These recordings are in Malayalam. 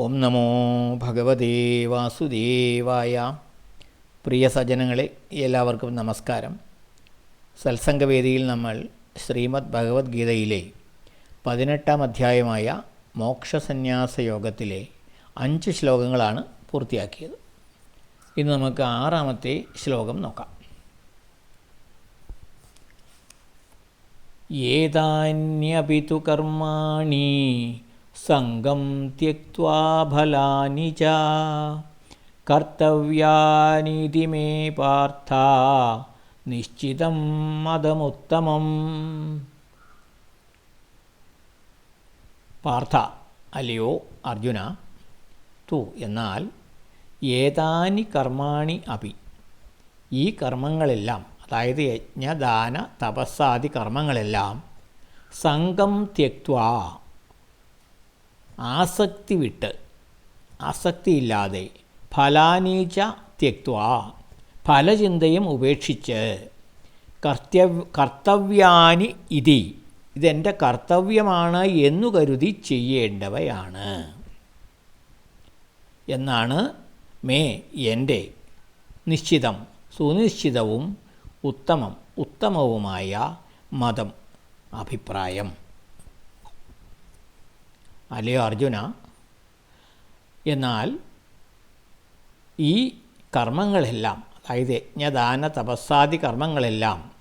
ഓം നമോ ഭഗവതേ വാസുദേവായ. പ്രിയ സജ്ജനങ്ങളെ എല്ലാവർക്കും നമസ്കാരം. സത്സംഗവേദിയിൽ നമ്മൾ ശ്രീമദ് ഭഗവത്ഗീതയിലെ പതിനെട്ടാം അധ്യായമായ മോക്ഷസന്യാസ യോഗത്തിലെ അഞ്ച് ശ്ലോകങ്ങളാണ് പൂർത്തിയാക്കിയത്. ഇന്ന് നമുക്ക് ആറാമത്തെ ശ്ലോകം നോക്കാം. ഏതാന്യപിതു കർമാണി സംഗം त्यक्त्वा फलानि ച. കർത്തവ്യാനിതി मे പാർത്ഥ. निश्चितं മതമുത്തമം. പാർത്ഥ. അല്ലയോ അർജുന? തു. എന്നാൽ ഏതാനി കർമാണി അപി ഈ കർമ്മങ്ങളെല്ലാം അതായത് യജ്ഞദാന തപസ്സാദി കർമ്മങ്ങളെല്ലാം സംഘം ത്യക്വ ആസക്തി വിട്ട് ആസക്തിയില്ലാതെ ഫലാനീച്ച ത്യക്വ ഫലചിന്തയും ഉപേക്ഷിച്ച് കർത്തവ്യ കർത്തവ്യാനി ഇതി ഇതെന്റെ കർത്തവ്യമാണ് എന്നു കരുതി ചെയ്യേണ്ടവയാണ്. എന്നാണ് മേ എന്റെ നിശ്ചിതം സുനിശ്ചിതവും ഉത്തമം ഉത്തമവുമായ മതം അഭിപ്രായം. അല്ലയോ അർജുന? എന്നാൽ ഈ കർമ്മങ്ങളെല്ലാം അതായത് യജ്ഞദാന തപസ്സാദി കർമ്മങ്ങളെല്ലാം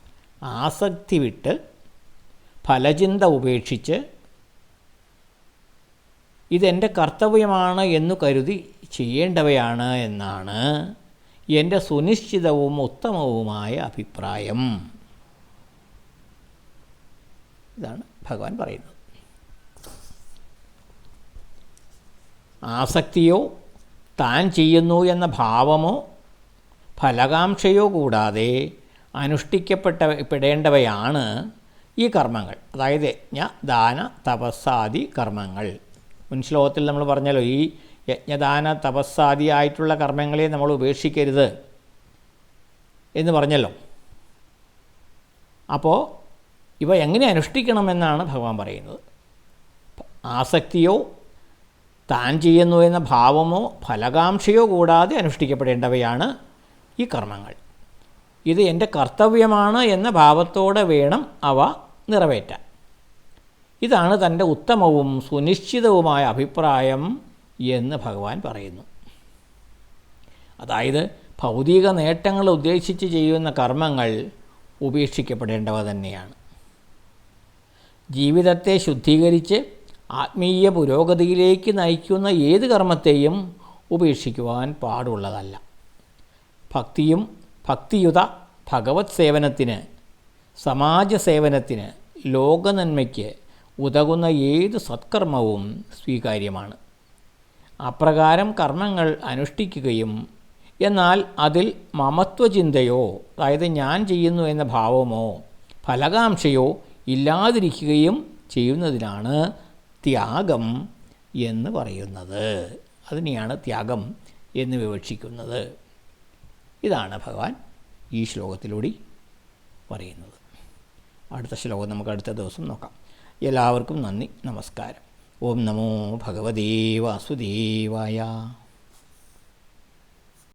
ആസക്തി വിട്ട് ഫലചിന്ത ഉപേക്ഷിച്ച് ഇതെന്റെ കർത്തവ്യമാണ് എന്നു കരുതി ചെയ്യേണ്ടവയാണ് എന്നാണ് എന്റെ സുനിശ്ചിതവും ഉത്തമവുമായ അഭിപ്രായം. ഇതാണ് ഭഗവാൻ പറയുന്നത്. ആസക്തിയോ താൻ ചെയ്യുന്നു എന്ന ഭാവമോ ഫലകാംക്ഷയോ കൂടാതെ അനുഷ്ഠിക്കപ്പെട്ട പെടേണ്ടവയാണ് ഈ കർമ്മങ്ങൾ. അതായത് യജ്ഞ ദാന തപസ്സാദി കർമ്മങ്ങൾ. മുൻ ശ്ലോകത്തിൽ നമ്മൾ പറഞ്ഞല്ലോ ഈ യജ്ഞദാന തപസ്സാദി ആയിട്ടുള്ള കർമ്മങ്ങളെ നമ്മൾ ഉപേക്ഷിക്കരുത് എന്ന് പറഞ്ഞല്ലോ. അപ്പോൾ ഇവ എങ്ങനെ അനുഷ്ഠിക്കണമെന്നാണ് ഭഗവാൻ പറയുന്നത്. ആസക്തിയോ താൻ ചെയ്യുന്നു എന്ന ഭാവമോ ഫലകാംക്ഷയോ കൂടാതെ അനുഷ്ഠിക്കപ്പെടേണ്ടവയാണ് ഈ കർമ്മങ്ങൾ. ഇത് എന്റെ കർത്തവ്യമാണ് എന്ന ഭാവത്തോടെ വേണം അവ നിറവേറ്റാൻ. ഇതാണ് തന്റെ ഉത്തമവും സുനിശ്ചിതവുമായ അഭിപ്രായം എന്ന് ഭഗവാൻ പറയുന്നു. അതായത് ഭൗതിക നേട്ടങ്ങൾ ഉദ്ദേശിച്ച് ചെയ്യുന്ന കർമ്മങ്ങൾ ഉപേക്ഷിക്കപ്പെടേണ്ടവ തന്നെയാണ്. ജീവിതത്തെ ശുദ്ധീകരിച്ച് ആത്മീയ പുരോഗതിയിലേക്ക് നയിക്കുന്ന ഏത് കർമ്മത്തെയും ഉപേക്ഷിക്കുവാൻ പാടുള്ളതല്ല. ഭക്തിയും ഭക്തിയുത ഭഗവത് സേവനത്തിന് സമാജ സേവനത്തിന് ലോകനന്മയ്ക്ക് ഉതകുന്ന ഏത് സത്കർമ്മവും സ്വീകാര്യമാണ്. അപ്രകാരം കർമ്മങ്ങൾ അനുഷ്ഠിക്കുകയും എന്നാൽ അതിൽ മമത്വചിന്തയോ അതായത് ഞാൻ ചെയ്യുന്നു എന്ന ഭാവമോ ഫലകാംക്ഷയോ ഇല്ലാതിരിക്കുകയും ചെയ്യുന്നതിനാണ് ത്യാഗം എന്ന് പറയുന്നത്. അതിനെയാണ് ത്യാഗം എന്ന് വിവക്ഷിക്കുന്നത്. ഇതാണ് ഭഗവാൻ ഈ ശ്ലോകത്തിലൂടെ പറയുന്നത്. അടുത്ത ശ്ലോകം നമുക്ക് അടുത്ത ദിവസം നോക്കാം. എല്ലാവർക്കും നന്ദി നമസ്കാരം. ഓം നമോ ഭഗവതേ വാസുദേവായ.